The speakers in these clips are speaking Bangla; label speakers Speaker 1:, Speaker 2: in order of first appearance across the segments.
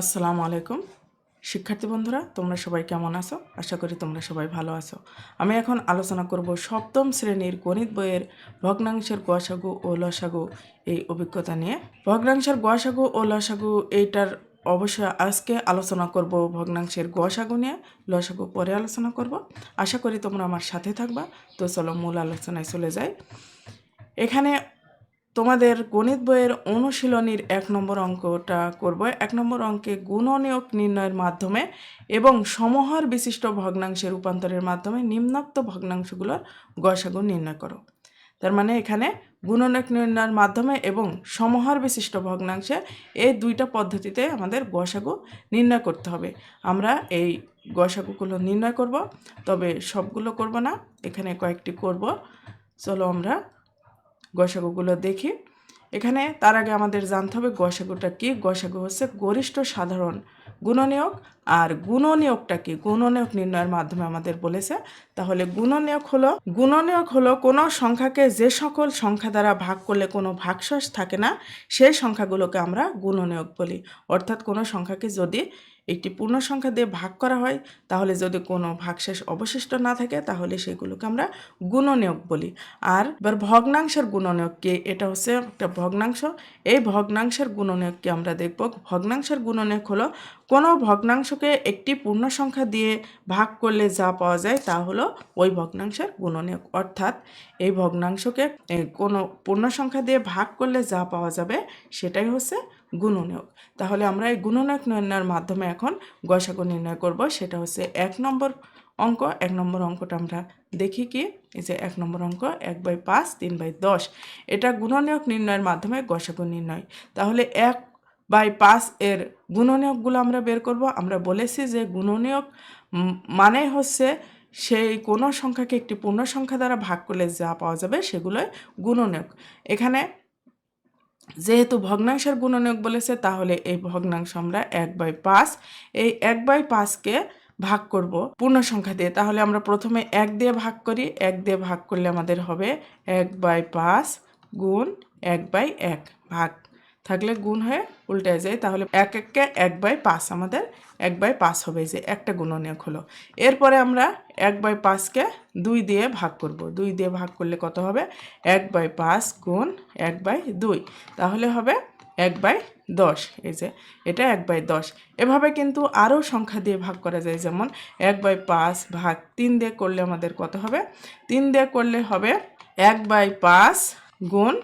Speaker 1: আসসালামু আলাইকুম। শিক্ষার্থী বন্ধুরা, তোমরা সবাই কেমন আছো? আশা করি তোমরা সবাই ভালো আছো। আমি এখন আলোচনা করব সপ্তম শ্রেণির গণিত বইয়ের ভগ্নাংশের গোয়াসাগু ও লসাগু এই অভিজ্ঞতা নিয়ে। ভগ্নাংশের গোয়াসাগু ও লসাগু এইটার অবশ্যই আজকে আলোচনা করব ভগ্নাংশের গসাগু নিয়ে, লসাগু পরে আলোচনা করব। আশা করি তোমরা আমার সাথে থাকবা। তো চলো মূল আলোচনায় চলে যাই। এখানে তোমাদের গণিত বইয়ের অনুশীলনীর এক নম্বর অঙ্কটা করব। এক নম্বর অঙ্কে গুণনীয়ক নির্ণয়ের মাধ্যমে এবং সমহার বিশিষ্ট ভগ্নাংশের রূপান্তরের মাধ্যমে নিম্নোক্ত ভগ্নাংশগুলোর গসাগু নির্ণয় করো। তার মানে এখানে গুণনীয়ক নির্ণয়ের মাধ্যমে এবং সমহার বিশিষ্ট ভগ্নাংশে এই দুইটা পদ্ধতিতে আমাদের গসাগু নির্ণয় করতে হবে। আমরা এই গসাগুগুলো নির্ণয় করব, তবে সবগুলো করব না। এখানে কয়েকটি করব। চলো আমরা গসাগুগুলো দেখি। এখানে তার আগে আমাদের জানতে হবে গসাগুটা কী? গসাগু হচ্ছে গরিষ্ঠ সাধারণ গুণনীয়ক আর গুণনীয়কটা কি গুণনীয়ক নির্ণয়ের মাধ্যমে আমাদের বলেছে, তাহলে গুণনীয়ক হলো গুণনীয়ক হলো কোনো সংখ্যাকে যে সকল সংখ্যা দ্বারা ভাগ করলে কোনো ভাগশেষ থাকে না, সেই সংখ্যাগুলোকে আমরা গুণনীয়ক বলি। অর্থাৎ কোনো সংখ্যাকে যদি একটি পূর্ণ সংখ্যা দিয়ে ভাগ করা হয়, তাহলে যদি কোনো ভাগশেষ অবশিষ্ট না থাকে, তাহলে সেগুলোকে আমরা গুণনীয়ক বলি। আর এবার ভগ্নাংশের গুণনীয়ককে, এটা হচ্ছে একটা ভগ্নাংশ, এই ভগ্নাংশের গুণনীয়ককে আমরা দেখব। ভগ্নাংশের গুণনীয়ক হলো কোনো ভগ্নাংশকে একটি পূর্ণ সংখ্যা দিয়ে ভাগ করলে যা পাওয়া যায় তা হলো ওই ভগ্নাংশের গুণনীয়ক। অর্থাৎ এই ভগ্নাংশকে কোনো পূর্ণ সংখ্যা দিয়ে ভাগ করলে যা পাওয়া যাবে সেটাই হচ্ছে গুণনীয়ক। তাহলে আমরা এই গুণনীয়ক নির্ণয়ের মাধ্যমে এখন গসাগু নির্ণয় করব। সেটা হচ্ছে এক নম্বর অঙ্ক। এক নম্বর অঙ্কটা আমরা দেখি কি? এই যে এক নম্বর অঙ্ক, এক বাই পাঁচ, তিন বাই দশ। এটা গুণনীয়ক নির্ণয়ের মাধ্যমে গসাগু নির্ণয়। তাহলে এক বাই পাঁচ এর গুণনীয়কগুলো আমরা বের করব। আমরা বলেছি যে গুণনীয়ক মানে হচ্ছে সেই কোনো সংখ্যাকে একটি পূর্ণ সংখ্যা দ্বারা ভাগ করলে যা পাওয়া যাবে সেগুলোই গুণনীয়ক। এখানে যেহেতু ভগ্নাংশের গুণনীয়ক বলেছে, তাহলে এই ভগ্নাংশ আমরা এক বাই পাঁচ, এই এক বাই পাঁচকে ভাগ করব পূর্ণ সংখ্যা দিয়ে। তাহলে আমরা প্রথমে এক দিয়ে ভাগ করি, এক দিয়ে ভাগ করলে আমাদের হবে এক বাই পাঁচ গুণ এক বাই এক ভাগ। থাকলে গুণ হয়ে উল্টে যায়। তাহলে এক এককে এক বাই পাঁচ আমাদের এক বাই পাঁচ হবে। যে একটা গুণনীয়ক হলো। এরপরে আমরা এক বাই পাঁচকে দুই দিয়ে ভাগ করব। দুই দিয়ে ভাগ করলে কত হবে? এক বাই পাঁচ গুণ এক বাই দুই। তাহলে হবে এক বাই দশ। এই যে এটা এক বাই দশ। এভাবে কিন্তু আরও সংখ্যা দিয়ে ভাগ করা যায়। যেমন এক বাই পাঁচ ভাগ তিন দিয়ে করলে আমাদের কত হবে? তিন দিয়ে করলে হবে এক বাই পাঁচ গুণ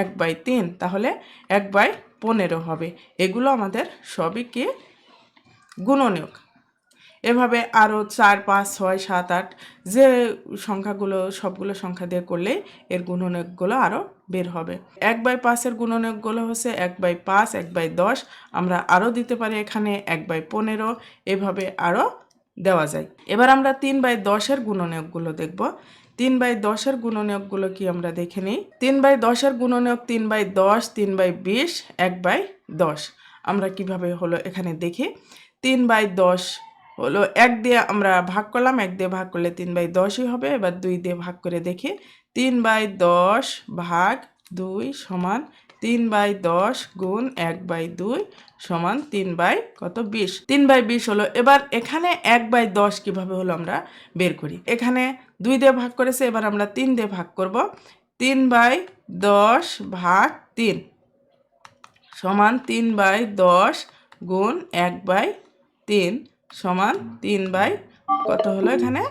Speaker 1: এক বাই তিন, তাহলে এক বাই পনেরো হবে। এগুলো আমাদের সবই কি? গুণনীয়ক। এভাবে আরও চার, পাঁচ, ছয়, সাত, আট, যে সংখ্যাগুলো, সবগুলো সংখ্যা দিয়ে করলেই এর গুণনীয়কগুলো আরও বের হবে। এক বাই পাঁচের গুণনীয়কগুলো হচ্ছে এক বাই পাঁচ, এক বাই দশ। আমরা আরও দিতে পারি এখানে এক বাই পনেরো। এভাবে আরও দেওয়া যায়। এবার আমরা তিন বাই দশের গুণনীয়কগুলো দেখব। তিন বাই দশের গুণনীয়কগুলো কি আমরা দেখে নিই তিন বাই দশের গুণনীয়ক তিন বাই দশ তিন বাই বিশ এক বাই দশ আমরা কীভাবে হলো এখানে দেখি তিন বাই দশ হলো এক দিয়ে আমরা ভাগ করলাম এক দিয়ে ভাগ করলে তিন বাই দশই হবে এবার দুই দিয়ে ভাগ করে দেখি তিন বাই দশ ভাগ দুই সমান তিন বাই দশ গুণ এক বাই দুই সমান তিন বাই কত বিশ তিন বাই বিশ হলো এবার এখানে এক বাই দশ কীভাবে হলো আমরা বের করি এখানে দুই দিয়ে ভাগ করেছে, এবার আমরা তিন দিয়ে ভাগ করব। তিন বাই দশ ভাগ তিন সমান তিন বাই দশ গুণ এক বাই তিন সমান তিন বাই কত হলো এখানে?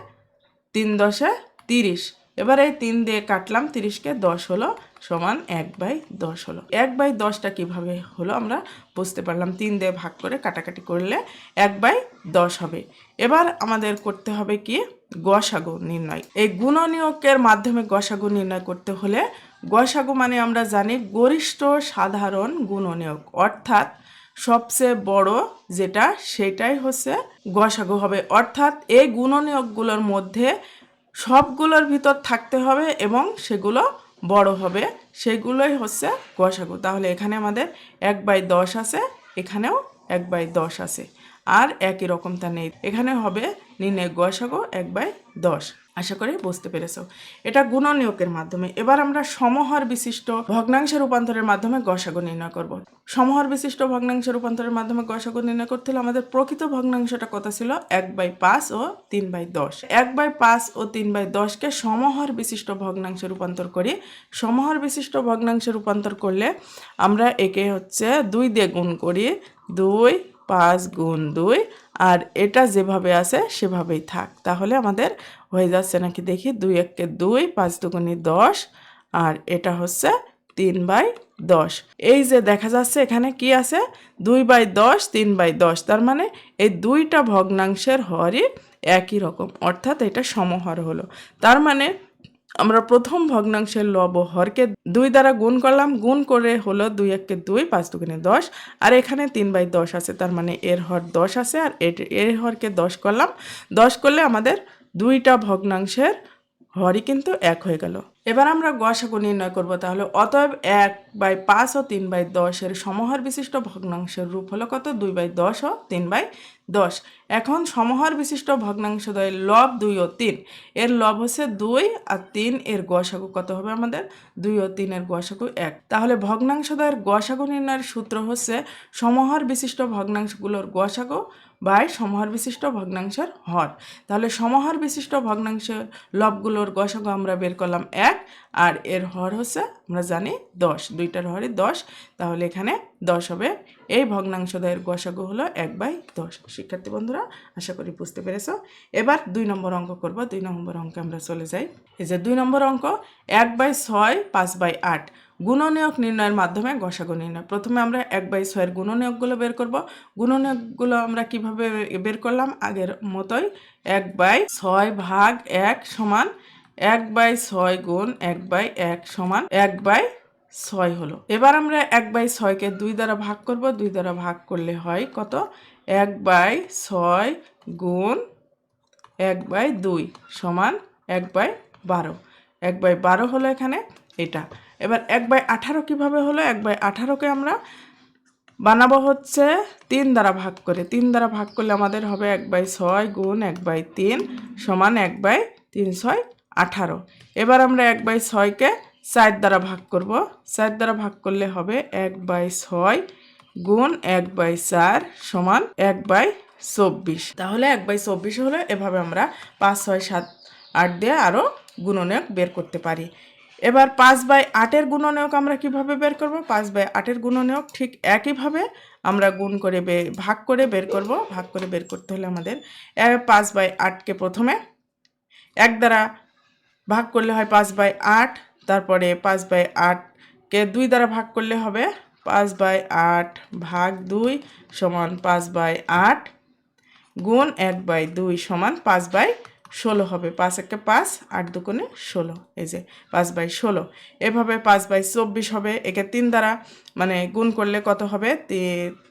Speaker 1: তিন দশে তিরিশ। এবার এই তিন দিয়ে কাটলাম, তিরিশকে দশ হলো সমান এক বাই দশ হলো। এক বাই দশটা কীভাবে হলো আমরা বুঝতে পারলাম। তিন দিয়ে ভাগ করে কাটাকাটি করলে এক বাই দশ হবে। এবার আমাদের করতে হবে কি? গসাগু নির্ণয়। এই গুণনীয়কের মাধ্যমে গসাগু নির্ণয় করতে হলে গসাগু মানে আমরা জানি গরিষ্ঠ সাধারণ গুণনীয়ক অর্থাৎ সবচেয়ে বড় যেটা সেটাই হচ্ছে গসাগু হবে। অর্থাৎ এই গুণনীয়কগুলোর মধ্যে সবগুলোর ভিতর থাকতে হবে এবং সেগুলো বড় হবে। সেগুলোই হচ্ছে গসাগু তাহলে এখানে আমাদের এক বাই দশ আছে, এখানেও এক বাই দশ আছে। আর একই রকমটা নেই। এখানে হবে নির্ণয় গসাগো এক বাই দশ। আশা করি বুঝতে পেরেছ। এটা গুণনীয়কের মাধ্যমে। এবার আমরা সমহার বিশিষ্ট ভগ্নাংশের রূপান্তরের মাধ্যমে গসাগু নির্ণয় করব। সমহর বিশিষ্ট ভগ্নাংশ রূপান্তরের মাধ্যমে গসাগু নির্ণয় করতে হলে আমাদের প্রকৃত ভগ্নাংশটা কত ছিল? এক বাই পাঁচ ও তিন বাই দশ। এক বাই পাঁচ ও তিন বাই দশকে সমহার বিশিষ্ট ভগ্নাংশে রূপান্তর করি। সমহর বিশিষ্ট ভগ্নাংশে রূপান্তর করলে আমরা একে হচ্ছে দুই দিয়ে গুণ করি দুই পাঁচ গুণ দুই, আর এটা যেভাবে আছে সেভাবেই থাক। তাহলে আমাদের হয়ে যাচ্ছে নাকি দেখি দুই এককে দুই পাঁচ দুগুণি দশ, আর এটা হচ্ছে তিন বাই দশ। এই যে দেখা যাচ্ছে এখানে কি আছে? দুই বাই দশ, তিন বাই দশ। তার মানে এই দুইটা ভগ্নাংশের হরই একই রকম, অর্থাৎ এটা সমহর হলো। তার মানে আমরা প্রথম ভগ্নাংশের লব হরকে দুই দ্বারা গুণ করলাম, গুণ করে হলো দুই এককে দুই পাঁচ দুগুণে দশ। আর এখানে তিন বাই দশ আছে, তার মানে এর হর দশ আছে, আর এর- হরকে দশ করলাম। দশ করলে আমাদের দুইটা ভগ্নাংশের হরই কিন্তু এক হয়ে গেল। এবার আমরা গসাগু নির্ণয় করব তাহলে অতএব এক বাই পাঁচ ও তিন বাই দশের সমহার বিশিষ্ট ভগ্নাংশের রূপ হলো কত? দুই বাই দশ ও তিন বাই দশ। এখন সমহার বিশিষ্ট ভগ্নাংশ দ্বয় লব দুই ও তিন। এর লব হচ্ছে দুই আর তিন এর গসাগু কত হবে আমাদের? দুই ও তিনের গসাগু এক। তাহলে ভগ্নাংশদ্বয়ের গসাগু নির্ণয়ের সূত্র হচ্ছে সমহার বিশিষ্ট ভগ্নাংশগুলোর গসাগু বাই সমহার বিশিষ্ট ভগ্নাংশের হর। তাহলে সমহার বিশিষ্ট ভগ্নাংশের লবগুলোর গসাগু আমরা বের করলাম এক, আর এর হর হচ্ছে, আমরা জানি দশ। দুইটার হরই দশ, তাহলে এখানে দশ হবে। এই ভগ্নাংশদ্বয়ের গসাগু হলো এক বাই দশ। শিক্ষার্থী বন্ধুরা, আশা করি বুঝতে পেরেছ। এবার দুই নম্বর অঙ্ক করব। দুই নম্বর অঙ্কে আমরা চলে যাই। এই যে দুই নম্বর অঙ্ক, এক বাই ছয়, পাঁচ বাই আট। গুণনীয়ক নির্ণয়ের মাধ্যমে গসাগু নির্ণয় প্রথমে আমরা এক বাই ছয়ের গুণনীয়কগুলো বের করব গুণনীয়কগুলো আমরা কীভাবে বের করলাম আগের মতোই এক বাই ছয় ভাগ এক সমান এক বাই ছয় গুণ এক বাই এক সমান এক বাই ছয় হলো এবার আমরা এক বাই ছয়কে দুই দ্বারা ভাগ করব দুই দ্বারা ভাগ করলে হয় কত এক বাই ছয় গুণ এক বাই দুই সমান এক বাই বারো এক বাই বারো হলো এখানে এটা এবার এক বাই আঠারো কীভাবে হলো এক বাই আঠারোকে আমরা বানাবো হচ্ছে তিন দ্বারা ভাগ করে তিন দ্বারা ভাগ করলে আমাদের হবে এক বাই ছয় গুণ এক বাই তিন সমান এক বাই তিন ছয় আঠারো এবার আমরা এক বাই ছয়কে চার দ্বারা ভাগ করব চার দ্বারা ভাগ করলে হবে এক বাই ছয় গুণ এক বাই চার সমান এক বাই চব্বিশ তাহলে এক বাই চব্বিশ হলে এভাবে আমরা পাঁচ ছয় সাত আট দিয়ে আরও গুণনীয়ক বের করতে পারি এবার পাঁচ বাই আটের গুণনীয়ক আমরা কীভাবে বের করব? পাঁচ বাই আটের গুণনীয়ক ঠিক একইভাবে আমরা গুণ করে বে, ভাগ করে বের করব। ভাগ করে বের করতে হলে আমাদের পাঁচ বাই আটকে প্রথমে এক দ্বারা ভাগ করলে হয় পাঁচ বাই আট, তারপরে পাঁচ বাই আটকে দুই দ্বারা ভাগ করলে হবে পাঁচ বাই আট ভাগ দুই সমান পাঁচ বাই আট গুণ এক বাই দুই সমান পাঁচ বাই ষোলো হবে, পাঁচ একটা পাঁচ, আট দুগুণে ষোলো, এই যে পাঁচ বাই ষোলো। এভাবে পাঁচ বাই চব্বিশ হবে, একে তিন দ্বারা মানে গুণ করলে কত হবে?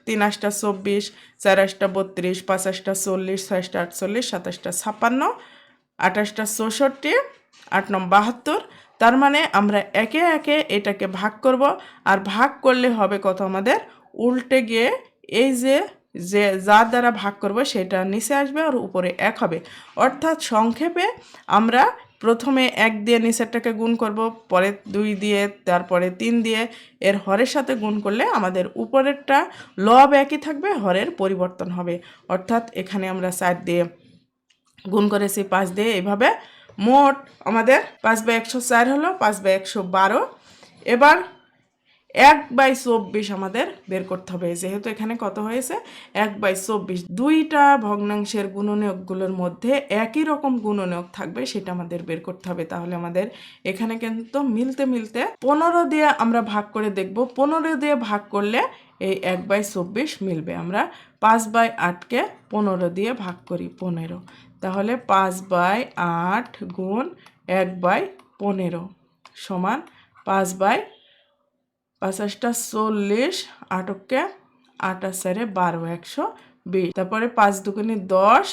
Speaker 1: তিন আটটা চব্বিশ, চার আটটা বত্রিশ, পাঁচ আটটা চল্লিশ, ছয় আটটা আটচল্লিশ সাতাশটা ছাপ্পান্ন আঠাশটা চৌষট্টি, আট নং বাহাত্তর। তার মানে আমরা একে একে এটাকে ভাগ করব, আর ভাগ করলে হবে কত আমাদের? উল্টে গিয়ে এই যে যে যার দ্বারা ভাগ করব সেটা নিচে আসবে আর উপরে এক হবে। অর্থাৎ সংক্ষেপে আমরা প্রথমে এক দিয়ে নিচেরটাকে গুণ করব, পরে দুই দিয়ে, তারপরে তিন দিয়ে, এর হরের সাথে গুণ করলে আমাদের উপরেরটা লব একই থাকবে, হরের পরিবর্তন হবে। অর্থাৎ এখানে আমরা চার দিয়ে গুণ করেছি পাঁচ দিয়ে এইভাবে মোট আমাদের পাঁচ বাই একশো চার হলো, পাঁচ বাই একশো বারো। এবার এক বাই চব্বিশ আমাদের বের করতে হবে। যেহেতু এখানে কত হয়েছে? এক বাই চব্বিশ। দুইটা ভগ্নাংশের গুণনীয়কগুলোর মধ্যে একই রকম গুণনীয়ক থাকবে সেটা আমাদের বের করতে হবে। তাহলে আমাদের এখানে কিন্তু মিলতে মিলতে পনেরো দিয়ে আমরা ভাগ করে দেখব। পনেরো দিয়ে ভাগ করলে এই এক বাই চব্বিশ মিলবে। আমরা পাঁচ বাই আটকে পনেরো দিয়ে ভাগ করি পনেরো। তাহলে পাঁচ বাই আট গুণ এক বাই পনেরো সমান পাঁচ বাই পাঁচাশটা চল্লিশ, আটককে আটাশ চারে বারো, একশো বিশ। তারপরে পাঁচ দুগুনি দশ,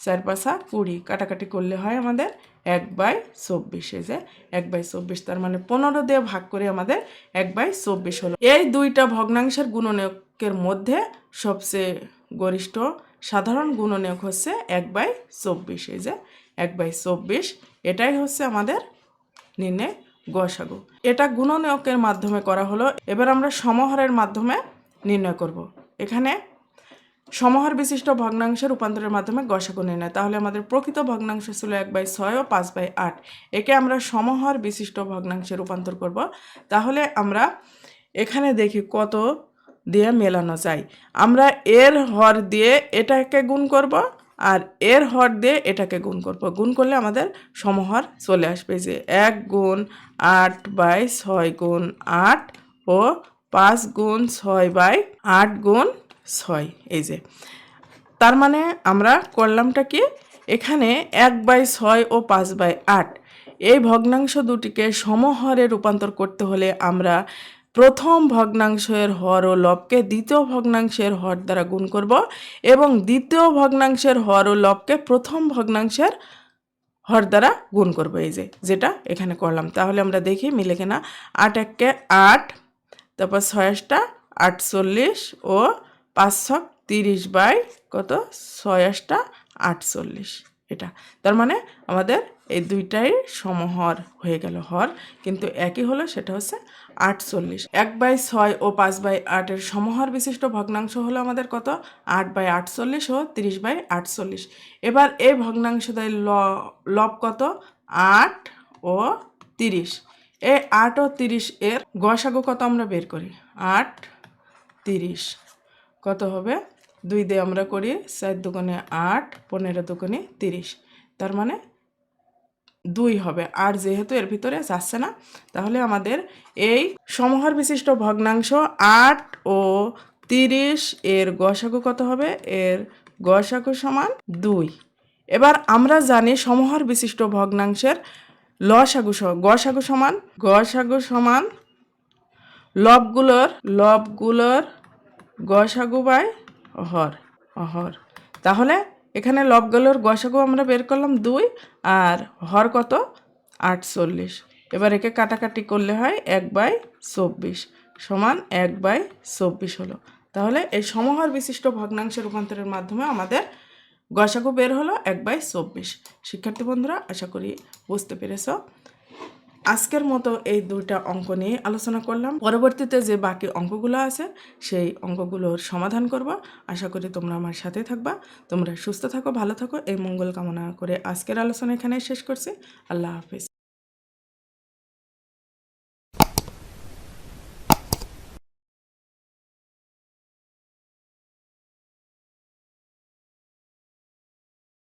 Speaker 1: চার পাঁচা কুড়ি। কাটাকাটি করলে হয় আমাদের এক বাই চব্বিশ। এই যে এক বাই চব্বিশ, তার মানে পনেরো দিয়ে ভাগ করে আমাদের এক বাই চব্বিশ হলো। এই দুইটা ভগ্নাংশের গুণনীয়কের মধ্যে সবচেয়ে গরিষ্ঠ সাধারণ গুণনীয়ক হচ্ছে এক বাই চব্বিশ। এই যে এক বাই চব্বিশ, এটাই হচ্ছে আমাদের নির্ণয়। গসাগু এটা গুণনীয়কের মাধ্যমে করা হলো। এবার আমরা সমহারের মাধ্যমে নির্ণয় করব। এখানে সমহার বিশিষ্ট ভগ্নাংশের রূপান্তরের মাধ্যমে গসাগু নির্ণয়। তাহলে আমাদের প্রকৃত ভগ্নাংশ ছিল এক বাই ছয় ও পাঁচ বাই আট। একে আমরা সমহার বিশিষ্ট ভগ্নাংশে রূপান্তর করব। তাহলে আমরা এখানে দেখি কত দিয়ে মেলানো যায়। আমরা এর হর দিয়ে এটাকে গুণ করব আর এর হর দিয়ে এটাকে গুণ করব। গুণ করলে আমাদের সমহর চলে আসবে। যে এক গুণ আট বাই ছয় গুণ আট ও পাঁচ গুণ ছয় বাই আট গুণ ছয়, এই যে। তার মানে আমরা করলামটা কি? এখানে এক বাই ছয় ও পাঁচ বাই আট, এই ভগ্নাংশ দুটিকে সমহরে রূপান্তর করতে হলে আমরা প্রথম ভগ্নাংশের হর ও লবকে দ্বিতীয় ভগ্নাংশের হর দ্বারা গুণ করব এবং দ্বিতীয় ভগ্নাংশের হর ও লবকে প্রথম ভগ্নাংশের হর দ্বারা গুণ করব, এই যে, যেটা এখানে করলাম। তাহলে আমরা দেখি, মিলে কেনা, আট এককে আট, তারপর ছয়াশটা আটচল্লিশ ও পাঁচ ছক তিরিশ বাই কত? ছয়াশটা আটচল্লিশ এটা। তার মানে আমাদের এই দুইটাই সমহর হয়ে গেল হর, কিন্তু একই হলো সেটা হচ্ছে আটচল্লিশ। এক বাই ছয় ও পাঁচ বাই আটের সমহর বিশিষ্ট ভগ্নাংশ হলো আমাদের কত? আট বাই আটচল্লিশ ও তিরিশ বাই আটচল্লিশ। এবার এই ভগ্নাংশ দেয় ল, লব কত? আট ও তিরিশ। এই আট ও তিরিশ এর গসাগু কত আমরা বের করি? আট, তিরিশ। কত হবে? দুই দিয়ে আমরা করি চার দোকানে আট, পনেরো দোকানে তিরিশ। তার মানে দুই হবে। আর যেহেতু এর ভিতরে যাচ্ছে না, তাহলে আমাদের এই সমহার বিশিষ্ট ভগ্নাংশ আট ও তিরিশ এর গসাগু কত হবে? এর গসাগু সমান দুই। এবার আমরা জানি সমহার বিশিষ্ট ভগ্নাংশের লসাগু গসাগু সমান গসাগু সমান লবগুলোর লবগুলোর গসাগু বাই অহর অহর। তাহলে এখানে লবগুলোর গসাগু আমরা বের করলাম দুই আর হর কত? আটচল্লিশ। এবার একে কাটাকাটি করলে হয় এক বাই চব্বিশ সমান এক বাই চব্বিশ হলো। তাহলে এই সমহার বিশিষ্ট ভগ্নাংশে রূপান্তরের মাধ্যমে আমাদের গসাগু বের হলো এক বাই চব্বিশ। শিক্ষার্থী বন্ধুরা, আশা করি বুঝতে পেরেছ। আজকের মতো এই দুইটা অঙ্ক নিয়ে আলোচনা করলাম। পরবর্তীতে যে বাকি অঙ্কগুলো আছে, সেই অঙ্কগুলোর সমাধান করব। আশা করি তোমরা আমার সাথে থাকবা। তোমরা সুস্থ থাকো, ভালো থাকো। এই মঙ্গল কামনা করে আজকের আলোচনা এখানে শেষ করছি। আল্লাহ হাফিজ।